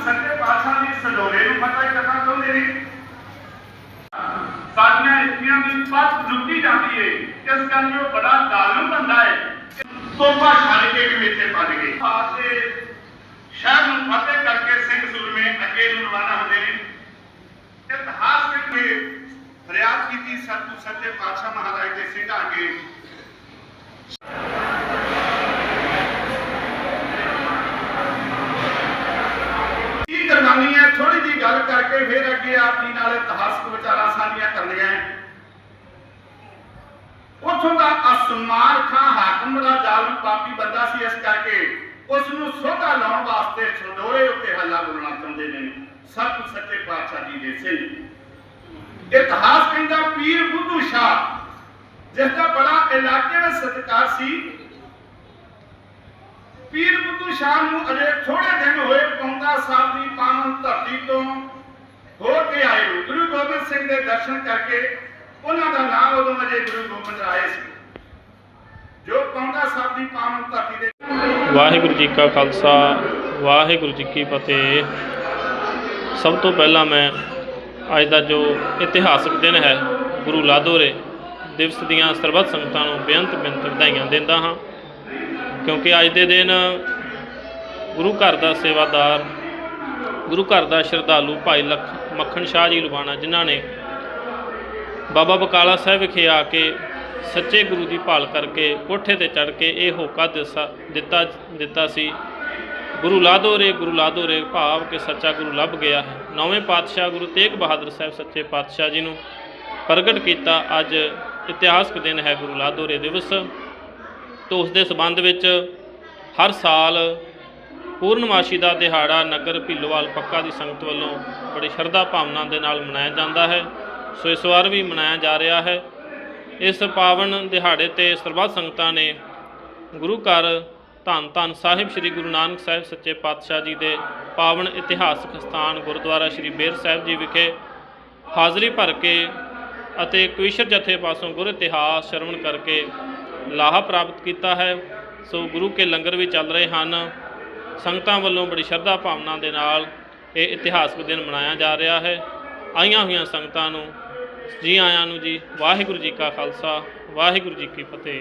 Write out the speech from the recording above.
ਸੱਚੇ ਪਾਤਸ਼ਾਹ ਦੀ ਸਡੋਲੇ ਨੂੰ ਪਤਾ ਹੀ ਕਰਨਾ ਚਾਹੁੰਦੇ ਨੇ ਸਾਡੀਆਂ ਇੱਛੀਆਂ ਦੀ ਪੱਤ ਲੁੱਟੀ ਜਾਂਦੀ ਏ ਇਸ ਕਰਕੇ ਉਹ ਬੜਾ ਜ਼ਾਲਮ ਬੰਦਾ ਹੈ ਤੋਬਾ ਛੱਡ ਕੇ ਵੀ ਇੱਥੇ ਪੱਜ ਗਏ ਆਸੇ ਸ਼ਹਿਰ ਨੂੰ ਫਤਿਹ ਕਰਕੇ ਸਿੰਘ ਸੂਰਮੇ ਅੱਗੇ ਨੂੰ ਰਵਾਨਾ ਹੁੰਦੇ ਨੇ ਇਤਿਹਾਸ ਵਿੱਚ ਫਰਿਆਦ ਕੀਤੀ ਸਤਿ ਸੱਚੇ ਪਾਤਸ਼ਾਹ ਮਹਾਰਾਜ ਦੇ ਸਿੰਘਾਂ ਅੱਗੇ ਕੀ ਕਰਵਾਨੀ ਹੈ ਥੋੜੀ ਜੀ ਗੱਲ ਫਿਰ ਅੱਗੇ ਆਪ ਜੀ ਨਾਲ ਇਤਿਹਾਸਕ ਵਿਚਾਰਾਂ ਸਾਂਝੀਆਂ ਕਰਨੀਆਂ ਉਥੋਂ ਦਾ ਅਸਮਾਨ ਖਾਂ ਹਾਕਮ ਦਾ ਜ਼ਾਲਮ ਪਾਪੀ ਬੰਦਾ ਸੀ, ਇਸ ਕਰਕੇ ਉਸ ਨੂੰ ਸੋਧਾ ਲਾਉਣ ਵਾਸਤੇ ਛਡੋਰੇ ਉੱਤੇ ਹੱਲਾ ਬੋਲਣਾ ਚਾਹੁੰਦੇ ਨੇ। ਸਭ ਸੱਚੇ ਪਾਤਸ਼ਾਹ ਜੀ ਦੇ ਸਿੰਘ ਇਤਿਹਾਸ ਕਹਿੰਦਾ, ਪੀਰ ਬੁੱਧੂ ਸ਼ਾਹ, ਜਿਸ ਦਾ ਬੜਾ ਇਲਾਕੇ ਵਿੱਚ ਸਤਿਕਾਰ ਸੀ, ਪੀਰ ਬੁੱਧੂ ਸ਼ਾਹ ਨੂੰ ਅਜੇ ਥੋੜੇ ਦਿਨ ਹੋਏ, ਪੌਂਦਾ ਸਾਹਿਬ ਦੀ ਪਾਵਨ ਧਰਤੀ ਤੋਂ ਕੇ ਆਏ ਨੂੰ, ਗੁਰੂ ਗੋਬਿੰਦ ਸਿੰਘ ਦੇ ਦਰਸ਼ਨ ਕਰਕੇ ਉਹਨਾਂ ਦਾ ਨਾਮ ਉਦੋਂ ਅਜੇ ਗੁਰੂ ਗੋਬਿੰਦ ਰਾਏ ਸੀ। ਜੋ ਪੌਂਦਾ ਸਾਹਿਬ ਦੀ ਪਾਵਨ ਧਰਤੀ ਦੇ ਵਾਹਿਗੁਰੂ ਜੀ ਕਾ ਖਾਲਸਾ, ਵਾਹਿਗੁਰੂ ਜੀ ਕੀ ਫਤਿਹ। ਸਭ ਤੋਂ ਪਹਿਲਾਂ ਮੈਂ ਅੱਜ ਦਾ ਜੋ ਇਤਿਹਾਸਕ ਦਿਨ ਹੈ, ਗੁਰੂ ਲਾਦੋਰੇ ਦਿਵਸ ਦੀਆਂ ਸਰਬੱਤ ਸੰਗਤਾਂ ਨੂੰ ਬੇਅੰਤ ਬੇਅੰਤ ਵਧਾਈਆਂ ਦਿੰਦਾ ਹਾਂ। ਕਿਉਂਕਿ ਅੱਜ ਦੇ ਦਿਨ ਗੁਰੂ ਘਰ ਦਾ ਸੇਵਾਦਾਰ, ਗੁਰੂ ਘਰ ਦਾ ਸ਼ਰਧਾਲੂ ਭਾਈ ਲਖ ਮੱਖਣ ਸ਼ਾਹ ਜੀ ਲੁਬਾਣਾ ਜਿਨ੍ਹਾਂ ਨੇ ਬਾਬਾ ਬਕਾਲਾ ਸਾਹਿਬ ਵਿਖੇ ਆ ਕੇ ਸੱਚੇ ਗੁਰੂ ਦੀ ਭਾਲ ਕਰਕੇ ਕੋਠੇ ਤੇ ਚੜ ਕੇ ਇਹ ਹੋਕਾ ਦਿਸਾ, ਦਿੱਤਾ ਦਿੱਤਾ ਸੀ। ਗੁਰੂ ਲਾਦੋਰੇ ਗੁਰੂ ਲਾਦੋਰੇ ਭਾਵ ਕਿ ਸੱਚਾ ਗੁਰੂ ਲੱਭ ਗਿਆ ਹੈ। ਨੌਵੇਂ ਪਾਤਸ਼ਾਹ ਗੁਰੂ ਤੇਗ ਬਹਾਦਰ ਸਾਹਿਬ ਸੱਚੇ ਪਾਤਸ਼ਾਹ ਜੀ ਨੂੰ ਪ੍ਰਗਟ ਕੀਤਾ। ਅੱਜ ਇਤਿਹਾਸਕ ਦਿਨ ਹੈ ਗੁਰੂ ਲਾਦੋਰੇ ਦਿਵਸ। ਤੋਂ ਉਸ ਦੇ ਸਬੰਧ ਵਿੱਚ ਹਰ ਸਾਲ ਪੂਰਨਮਾਸ਼ੀ ਦਾ ਦਿਹਾੜਾ ਨਗਰ ਭਿੱਲੋਵਾਲ ਪੱਕਾ ਦੀ ਸੰਗਤ ਵੱਲੋਂ ਬੜੀ ਸ਼ਰਧਾ ਭਾਵਨਾ ਦੇ ਨਾਲ ਮਨਾਇਆ ਜਾਂਦਾ ਹੈ। ਸੋ ਇਸ ਵਾਰ ਵੀ ਮਨਾਇਆ ਜਾ ਰਿਹਾ ਹੈ। ਇਸ ਪਾਵਨ ਦਿਹਾੜੇ ਤੇ ਸਰਬੱਤ ਸੰਗਤਾਂ ਨੇ ਗੁਰੂ ਘਰ ਧੰਨ ਧੰਨ ਸਾਹਿਬ ਸ੍ਰੀ ਗੁਰੂ ਨਾਨਕ ਸਾਹਿਬ ਸੱਚੇ ਪਾਤਸ਼ਾਹ ਜੀ ਦੇ ਪਾਵਨ ਇਤਿਹਾਸਕ ਸਥਾਨ ਗੁਰਦੁਆਰਾ ਸ੍ਰੀ ਬੇਰ ਸਾਹਿਬ ਜੀ ਵਿਖੇ ਹਾਜ਼ਰੀ ਭਰ ਕੇ ਅਤੇ ਕਵੀਸ਼ਰ ਜਥੇ ਪਾਸੋਂ ਗੁਰ ਇਤਿਹਾਸ ਸ਼ਰਵਣ ਕਰਕੇ ਲਾਹਾ ਪ੍ਰਾਪਤ ਕੀਤਾ ਹੈ। ਸੋ ਗੁਰੂ ਕੇ ਲੰਗਰ ਵੀ ਚੱਲ ਰਹੇ ਹਨ। ਸੰਗਤਾਂ ਵੱਲੋਂ ਬੜੀ ਸ਼ਰਧਾ ਭਾਵਨਾ ਦੇ ਨਾਲ ਇਹ ਇਤਿਹਾਸਕ ਦਿਨ ਮਨਾਇਆ ਜਾ ਰਿਹਾ ਹੈ। ਆਈਆਂ ਹੋਈਆਂ ਸੰਗਤਾਂ ਨੂੰ, ਜੀ ਆਇਆਂ ਨੂੰ ਜੀ, ਵਾਹਿਗੁਰੂ ਜੀ ਕਾ ਖਾਲਸਾ, ਵਾਹਿਗੁਰੂ ਜੀ ਕੀ ਫਤਿਹ।